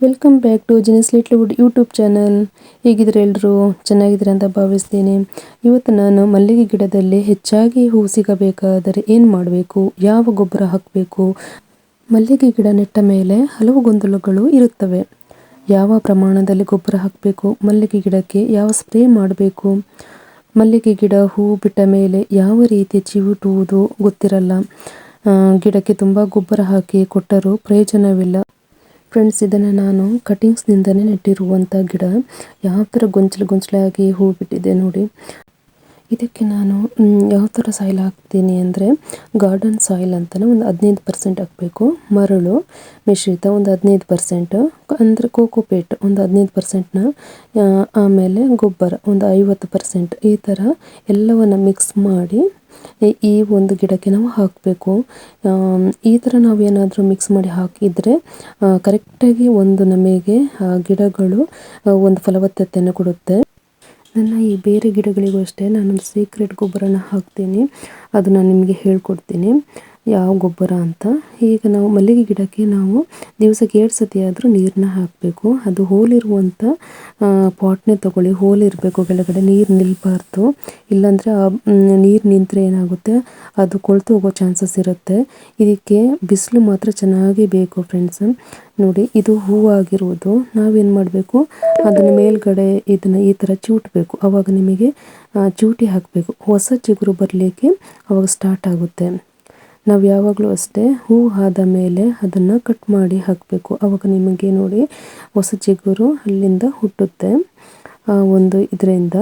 Welcome back to Jinis Littlewood YouTube channel ಹೇಗಿದ್ರೆ ಎಲ್ಲರೂ ಚೆನ್ನಾಗಿದ್ರೆ ಅಂತ ಭಾವಿಸ್ತೀನಿ. ಇವತ್ತು ನಾನು ಮಲ್ಲಿಗೆ ಗಿಡದಲ್ಲಿ ಹೆಚ್ಚಾಗಿ ಹೂ ಸಿಗಬೇಕಾದರೆ ಏನು ಮಾಡಬೇಕು? ಯಾವ ಗೊಬ್ಬರ ಹಾಕಬೇಕು? ಮಲ್ಲಿಗೆ ಗಿಡ ನೆಟ್ಟ ಮೇಲೆ ಹಲವು ಗೊಂದಲಗಳು ಇರುತ್ತವೆ. ಯಾವ ಪ್ರಮಾಣದಲ್ಲಿ ಗೊಬ್ಬರ ಹಾಕಬೇಕು? ಮಲ್ಲಿಗೆ ಗಿಡಕ್ಕೆ ಯಾವ ಸ್ಪ್ರೇ ಮಾಡಬೇಕು? ಮಲ್ಲಿಗೆ ಗಿಡ ಹೂ ಬಿಟ್ಟ ಮೇಲೆ ಯಾವ ರೀತಿ ಚಿವುಟುವುದು ಗೊತ್ತಿರಲ್ಲ. ಗಿಡಕ್ಕೆ ತುಂಬ ಗೊಬ್ಬರ ಹಾಕಿ ಕೊಟ್ಟರೂ ಪ್ರಯೋಜನವಿಲ್ಲ. ಫ್ರೆಂಡ್ಸ್ ಇದನ್ನ ನಾನು. ಕಟಿಂಗ್ಸ್ ನಿಂದಾನೆ ನೆಟ್ಟಿರುವಂತಹ ಗಿಡ. ಯಾವ ತರ ಗೊಂಚಲು ಗೊಂಚಲಾಗಿ ಹೂ ಬಿಟ್ಟಿದೆ ನೋಡಿ. ಇದಕ್ಕೆ ನಾನು ಯಾವ ಥರ ಸಾಯಿಲ್ ಹಾಕ್ತೀನಿ ಅಂದರೆ ಗಾರ್ಡನ್ ಸಾಯಿಲ್ ಅಂತಲೇ ಒಂದು ಹದಿನೈದು ಪರ್ಸೆಂಟ್ ಹಾಕಬೇಕು. ಮರಳು ಮಿಶ್ರಿತ ಒಂದು ಹದಿನೈದು ಪರ್ಸೆಂಟ್ ಅಂದರೆ ಕೋಕೋಪೇಟ್ ಒಂದು ಹದಿನೈದು ಪರ್ಸೆಂಟ್ನ ಆಮೇಲೆ ಗೊಬ್ಬರ ಒಂದು ಐವತ್ತು ಪರ್ಸೆಂಟ್ ಈ ಥರ ಎಲ್ಲವನ್ನು ಮಿಕ್ಸ್ ಮಾಡಿ ಈ ಒಂದು ಗಿಡಕ್ಕೆ ನಾವು ಹಾಕಬೇಕು. ಈ ಥರ ನಾವು ಏನಾದರೂ ಮಿಕ್ಸ್ ಮಾಡಿ ಹಾಕಿದರೆ ಕರೆಕ್ಟಾಗಿ ಒಂದು ನಮಗೆ ಗಿಡಗಳು ಒಂದು ಫಲವತ್ತತೆಯನ್ನು ಕೊಡುತ್ತೆ. ನನ್ನ ಈ ಬೇರೆ ಗಿಡಗಳಿಗೂ ಅಷ್ಟೇ ನಾನೊಂದು ಸೀಕ್ರೆಟ್ ಗೊಬ್ಬರನ ಹಾಕ್ತೀನಿ. ಅದು ನಾನು ನಿಮಗೆ ಹೇಳ್ಕೊಡ್ತೀನಿ. ಯಾವ ಗೊಬ್ಬರ ಅಂತ. ಈಗ ನಾವು ಮಲ್ಲಿಗೆ ಗಿಡಕ್ಕೆ ನಾವು ದಿವಸಕ್ಕೆ ಎರಡು ಸತಿ ಆದರೂ ನೀರನ್ನ ಹಾಕಬೇಕು. ಅದು ಹೋಲಿರುವಂಥ ಪಾಟ್ನೇ ತಗೊಳ್ಳಿ. ಹೋಲಿರಬೇಕು ಕೆಳಗಡೆ, ನೀರು ನಿಲ್ಬಾರ್ದು. ಇಲ್ಲಾಂದರೆ ನೀರು ನಿಂತರೆ ಏನಾಗುತ್ತೆ? ಅದು ಕೊಳ್ತು ಹೋಗೋ ಚಾನ್ಸಸ್ ಇರುತ್ತೆ. ಇದಕ್ಕೆ ಬಿಸಿಲು ಮಾತ್ರ ಚೆನ್ನಾಗಿ ಬೇಕು ಫ್ರೆಂಡ್ಸ್. ನೋಡಿ, ಇದು ಹೂವಾಗಿರುವುದು ನಾವೇನು ಮಾಡಬೇಕು? ಅದನ್ನ ಮೇಲ್ಗಡೆ ಇದನ್ನು ಈ ಥರ ಚೂಟಬೇಕು. ಆವಾಗ ನಿಮಗೆ ಚೂಟಿ ಹಾಕಬೇಕು. ಹೊಸ ಚಿಗುರು ಬರಲಿಕ್ಕೆ ಅವಾಗ ಸ್ಟಾರ್ಟ್ ಆಗುತ್ತೆ. ನಾವು ಯಾವಾಗಲೂ ಅಷ್ಟೇ ಹೂ ಆದ ಮೇಲೆ ಅದನ್ನು ಕಟ್ ಮಾಡಿ ಹಾಕಬೇಕು. ಅವಾಗ ನಿಮಗೆ ನೋಡಿ ಹೊಸ ಚಿಗುರು ಅಲ್ಲಿಂದ ಹುಟ್ಟುತ್ತೆ. ಒಂದು ಇದರಿಂದ.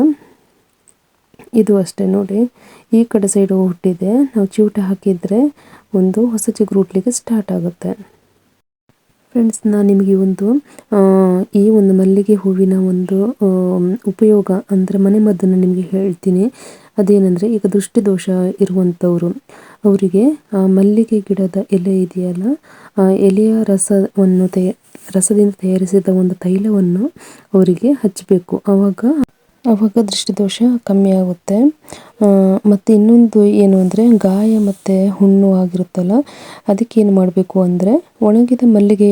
ಇದು ಅಷ್ಟೇ ನೋಡಿ. ಈ ಕಡೆ ಸೈಡು ಹುಟ್ಟಿದೆ. ನಾವು ಚೂಟ ಹಾಕಿದರೆ ಒಂದು ಹೊಸ ಚಿಗುರು ಹುಟ್ಟಲಿಕ್ಕೆ ಸ್ಟಾರ್ಟ್ ಆಗುತ್ತೆ. ಫ್ರೆಂಡ್ಸ್ ನಾನು ನಿಮಗೆ ಒಂದು ಈ ಒಂದು ಮಲ್ಲಿಗೆ ಹೂವಿನ ಒಂದು ಉಪಯೋಗ ಅಂದರೆ ಮದ್ದನ್ನು ನಿಮಗೆ ಹೇಳ್ತೀನಿ. ಅದೇನೆಂದರೆ ಈಗ ದೃಷ್ಟಿದೋಷ ಇರುವಂಥವರು ಅವರಿಗೆ, ಆ, ಮಲ್ಲಿಗೆ ಗಿಡದ ಎಲೆ ಇದೆಯಲ್ಲ, ಆ, ಎಲೆಯ ರಸವನ್ನು ತಯಾ, ರಸದಿಂದ ತಯಾರಿಸಿದ ಒಂದು ತೈಲವನ್ನು ಅವರಿಗೆ ಹಚ್ಚಬೇಕು. ಆವಾಗ ಆವಾಗ ದೃಷ್ಟಿದೋಷ ಕಮ್ಮಿ ಆಗುತ್ತೆ. ಮತ್ತು ಇನ್ನೊಂದು ಏನು ಅಂದರೆ ಗಾಯ ಮತ್ತು ಹುಣ್ಣು ಆಗಿರುತ್ತಲ್ಲ, ಅದಕ್ಕೆ ಏನು ಮಾಡಬೇಕು ಅಂದರೆ ಒಣಗಿದ ಮಲ್ಲಿಗೆ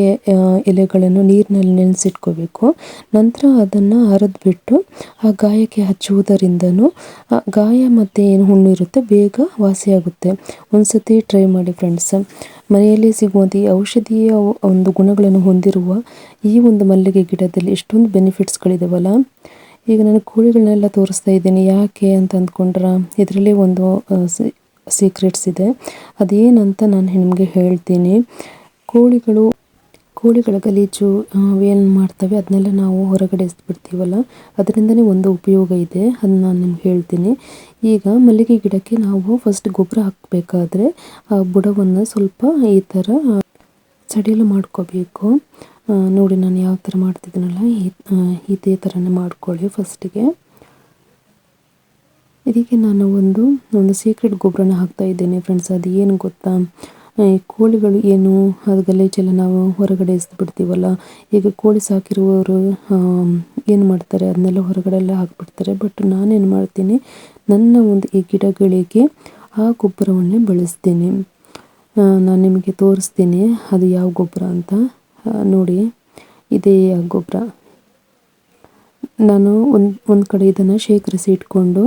ಎಲೆಗಳನ್ನು ನೀರಿನಲ್ಲಿ ನೆನೆಸಿಟ್ಕೋಬೇಕು. ನಂತರ ಅದನ್ನು ಬಿಟ್ಟು ಆ ಗಾಯಕ್ಕೆ ಹಚ್ಚುವುದರಿಂದನೂ ಗಾಯ ಮತ್ತು ಏನು ಹುಣ್ಣು ಇರುತ್ತೆ ಬೇಗ ವಾಸಿಯಾಗುತ್ತೆ. ಒಂದು ಸತಿ ಟ್ರೈ ಮಾಡಿ ಫ್ರೆಂಡ್ಸ್. ಮನೆಯಲ್ಲಿ ಸಿಗುವಂಥ ಈ ಔಷಧೀಯ ಒಂದು ಗುಣಗಳನ್ನು ಹೊಂದಿರುವ ಈ ಒಂದು ಮಲ್ಲಿಗೆ ಗಿಡದಲ್ಲಿ ಎಷ್ಟೊಂದು ಬೆನಿಫಿಟ್ಸ್ಗಳಿದಾವಲ್ಲ. ಈಗ ನಾನು ಕೋಳಿಗಳನ್ನೆಲ್ಲ ತೋರಿಸ್ತಾ ಇದ್ದೀನಿ. ಯಾಕೆ ಅಂತ ಅಂದ್ಕೊಂಡ್ರೆ, ಇದರಲ್ಲಿ ಒಂದು ಸೀಕ್ರೆಟ್ಸ್ ಇದೆ. ಅದೇನಂತ ನಾನು ನಿಮಗೆ ಹೇಳ್ತೀನಿ. ಕೋಳಿಗಳು, ಕೋಳಿಗಳ ಗಲೀಜು ಏನು ಮಾಡ್ತವೆ ಅದನ್ನೆಲ್ಲ ನಾವು ಹೊರಗಡೆ ಎಸ್ಬಿಡ್ತೀವಲ್ಲ, ಅದರಿಂದನೇ ಒಂದು ಉಪಯೋಗ ಇದೆ ಅದನ್ನ ನಾನು ನಿಮ್ಗೆ ಹೇಳ್ತೀನಿ. ಈಗ ಮಲ್ಲಿಗೆ ಗಿಡಕ್ಕೆ ನಾವು ಫಸ್ಟ್ ಗೊಬ್ಬರ ಹಾಕಬೇಕಾದ್ರೆ, ಆ ಬುಡವನ್ನು ಸ್ವಲ್ಪ ಈ ಥರ ಸಡಿಲು ಮಾಡ್ಕೋಬೇಕು. ನೋಡಿ ನಾನು ಯಾವ ಥರ ಮಾಡ್ತಿದ್ದೀನಲ್ಲ? ಇದೇ ಥರನೇ ಮಾಡ್ಕೊಳ್ಳಿ ಫಸ್ಟಿಗೆ. ಇದಕ್ಕೆ ನಾನು ಒಂದು ಒಂದು ಸೀಕ್ರೆಟ್ ಗೊಬ್ಬರನ ಹಾಕ್ತಾ ಇದ್ದೇನೆ ಫ್ರೆಂಡ್ಸ್ ಅದು ಏನು ಗೊತ್ತಾ? ಈ ಕೋಳಿಗಳು ಏನು? ಅದು ಗಲೀಜೆಲ್ಲ ನಾವು ಹೊರಗಡೆ ಬಿಡ್ತೀವಲ್ಲ? ಈಗ ಕೋಳಿ ಸಾಕಿರುವವರು ಏನು ಮಾಡ್ತಾರೆ? ಅದನ್ನೆಲ್ಲ ಹೊರಗಡೆ ಎಲ್ಲ ಹಾಕ್ಬಿಡ್ತಾರೆ. ಬಟ್ ನಾನೇನು ಮಾಡ್ತೀನಿ? ನನ್ನ ಒಂದು ಈ ಗಿಡಗಳಿಗೆ ಆ ಗೊಬ್ಬರವನ್ನೇ ಬಳಸ್ತೀನಿ. ನಾನು ನಿಮಗೆ ತೋರಿಸ್ತೀನಿ ಅದು ಯಾವ ಗೊಬ್ಬರ ಅಂತ. ನೋಡಿ, ಇದೇ ಗೊಬ್ಬರ. ನಾನು ಒಂದು ಒಂದು ಕಡೆ ಇದನ್ನು ಶೇಖರಿಸಿ ಇಟ್ಕೊಂಡು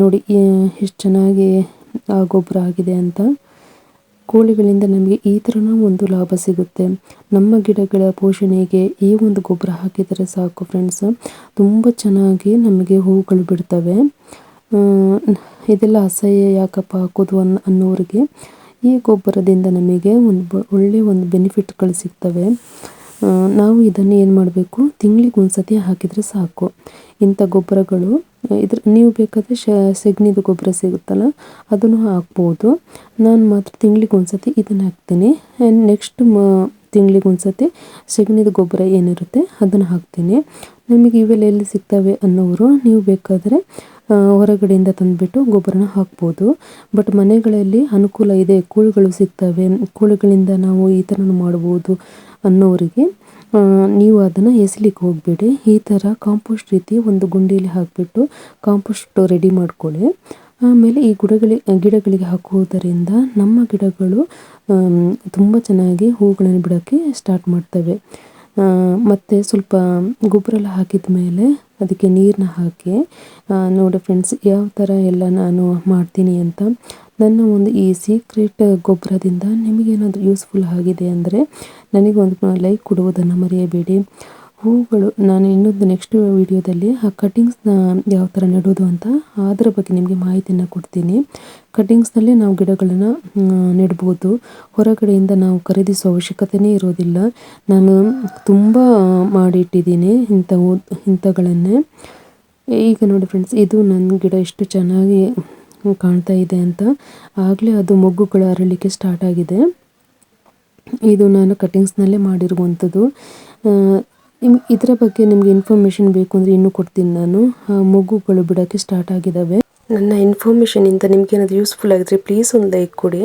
ನೋಡಿ ಎಷ್ಟು ಚೆನ್ನಾಗಿ ಆ ಗೊಬ್ಬರ ಆಗಿದೆ ಅಂತ. ಕೋಳಿಗಳಿಂದ ನಮಗೆ ಈ ಥರನೂ ಒಂದು ಲಾಭ ಸಿಗುತ್ತೆ. ನಮ್ಮ ಗಿಡಗಳ ಪೋಷಣೆಗೆ ಈ ಒಂದು ಗೊಬ್ಬರ ಹಾಕಿದರೆ ಸಾಕು ಫ್ರೆಂಡ್ಸ್ ತುಂಬ ಚೆನ್ನಾಗಿ ನಮಗೆ ಹೂಗಳು ಬಿಡ್ತವೆ. ಇದೆಲ್ಲ ಅಸಹ್ಯ ಯಾಕಪ್ಪ ಹಾಕೋದು ಅನ್ನ ಅನ್ನೋರಿಗೆ. ಈ ಗೊಬ್ಬರದಿಂದ ನಮಗೆ ಒಂದು ಒಳ್ಳೆಯ ಒಂದು ಬೆನಿಫಿಟ್ಗಳು ಸಿಗ್ತವೆ. ನಾವು ಇದನ್ನು ಏನು ಮಾಡಬೇಕು? ತಿಂಗಳಿಗೆ ಒಂದು ಸತಿ ಹಾಕಿದರೆ ಸಾಕು. ಇಂಥ ಗೊಬ್ಬರಗಳು, ಇದ್ರ, ನೀವು ಬೇಕಾದರೆ ಶ, ಸೆಗಣಿದು ಗೊಬ್ಬರ ಸಿಗುತ್ತಲ್ಲ, ಅದನ್ನು ಹಾಕ್ಬೋದು. ನಾನು ಮಾತ್ರ ತಿಂಗಳಿಗೆ ಒಂದು ಸತಿ ಇದನ್ನು ಹಾಕ್ತೀನಿ. ನೆಕ್ಸ್ಟ್ ಮ, ತಿಂಗಳಿಗೆ ಒಂದು ಸತಿ ಸೆಗಣಿದು ಗೊಬ್ಬರ ಏನಿರುತ್ತೆ ಅದನ್ನು ಹಾಕ್ತೀನಿ. ನಿಮಗೆ ಇವೆಲ್ಲ ಎಲ್ಲಿ ಸಿಗ್ತವೆ ಅನ್ನೋರು, ನೀವು ಬೇಕಾದರೆ ಹೊರಗಡೆಯಿಂದ ತಂದುಬಿಟ್ಟು ಗೊಬ್ಬರನ ಹಾಕ್ಬೋದು. ಬಟ್ ಮನೆಗಳಲ್ಲಿ ಅನುಕೂಲ ಇದೆ. ಕೂಳುಗಳು ಸಿಗ್ತವೆ. ಕೂಳುಗಳಿಂದ ನಾವು ಈ ಥರನೂ ಮಾಡ್ಬೋದು ಅನ್ನೋರಿಗೆ ನೀವು ಅದನ್ನು ಎಸಲಿಕ್ಕೆ ಹೋಗಬೇಡಿ. ಈ ಥರ ಕಾಂಪೋಸ್ಟ್ ರೀತಿ ಒಂದು ಗುಂಡಿಯಲ್ಲಿ ಹಾಕಿಬಿಟ್ಟು ಕಾಂಪೋಸ್ಟ್ ರೆಡಿ ಮಾಡ್ಕೊಳ್ಳಿ. ಆಮೇಲೆ ಈ ಗಿಡಗಳಿಗೆ ಗಿಡಗಳಿಗೆ ಹಾಕುವುದರಿಂದ ನಮ್ಮ ಗಿಡಗಳು ತುಂಬ ಚೆನ್ನಾಗಿ ಹೂಗಳನ್ನು ಬಿಡೋಕ್ಕೆ ಸ್ಟಾರ್ಟ್ ಮಾಡ್ತವೆ. ಮತ್ತೆ ಸ್ವಲ್ಪ ಗೊಬ್ಬರ ಎಲ್ಲ ಹಾಕಿದ ಮೇಲೆ ಅದಕ್ಕೆ ನೀರನ್ನ ಹಾಕಿ ನೋಡಿ ಫ್ರೆಂಡ್ಸ್ ಯಾವ ಥರ ಎಲ್ಲ ನಾನು ಮಾಡ್ತೀನಿ ಅಂತ. ನನ್ನ ಒಂದು ಈ ಸೀಕ್ರೆಟ್ ಗೊಬ್ಬರದಿಂದ ನಿಮಗೇನಾದರೂ ಯೂಸ್ಫುಲ್ ಆಗಿದೆ ಅಂದರೆ ನನಗೆ ಒಂದು ಲೈಕ್ ಕೊಡುವುದನ್ನು ಮರೆಯಬೇಡಿ. ಹೂಗಳು, ನಾನು ಇನ್ನೊಂದು ನೆಕ್ಸ್ಟ್ ವಿಡಿಯೋದಲ್ಲಿ ಆ ಕಟಿಂಗ್ಸ್ನ ಯಾವ ಥರ ನೆಡೋದು ಅಂತ, ಅದರ ಬಗ್ಗೆ ನಿಮಗೆ ಮಾಹಿತಿಯನ್ನು ಕೊಡ್ತೀನಿ. ಕಟಿಂಗ್ಸ್ನಲ್ಲಿ ನಾವು ಗಿಡಗಳನ್ನು ನೆಡ್ಬೋದು. ಹೊರಗಡೆಯಿಂದ ನಾವು ಖರೀದಿಸುವ ಅವಶ್ಯಕತೆಯೇ ಇರೋದಿಲ್ಲ. ನಾನು ತುಂಬ ಮಾಡಿಟ್ಟಿದ್ದೀನಿ ಇಂಥವು ಇಂಥಗಳನ್ನೇ ಈಗ ನೋಡಿ ಫ್ರೆಂಡ್ಸ್ ಇದು ನನ್ನ ಗಿಡ ಎಷ್ಟು ಚೆನ್ನಾಗಿ ಕಾಣ್ತಾ ಇದೆ ಅಂತ. ಆಗಲೇ ಅದು ಮೊಗ್ಗುಗಳು ಅರಳಲಿಕ್ಕೆ ಸ್ಟಾರ್ಟ್ ಆಗಿದೆ. ಇದು ನಾನು ಕಟ್ಟಿಂಗ್ಸ್ನಲ್ಲೇ ಮಾಡಿರುವಂಥದ್ದು ಆ, ನಿಮ್ ಇದರ ಬಗ್ಗೆ ನಿಮಗೆ ಇನ್ಫಾರ್ಮೇಷನ್ ಬೇಕು ಅಂದರೆ ಇನ್ನೂ ಕೊಡ್ತೀನಿ ನಾನು. ಮಗುಗಳು ಬಿಡೋಕ್ಕೆ ಸ್ಟಾರ್ಟ್ ಆಗಿದ್ದಾವೆ ನನ್ನ ಇನ್ಫಾರ್ಮೇಷನಿಂದ ನಿಮ್ಗೆ ಏನಾದರೂ ಯೂಸ್ಫುಲ್ ಆಗಿದ್ರೆ ಪ್ಲೀಸ್ ಒಂದು ಲೈಕ್ ಕೊಡಿ.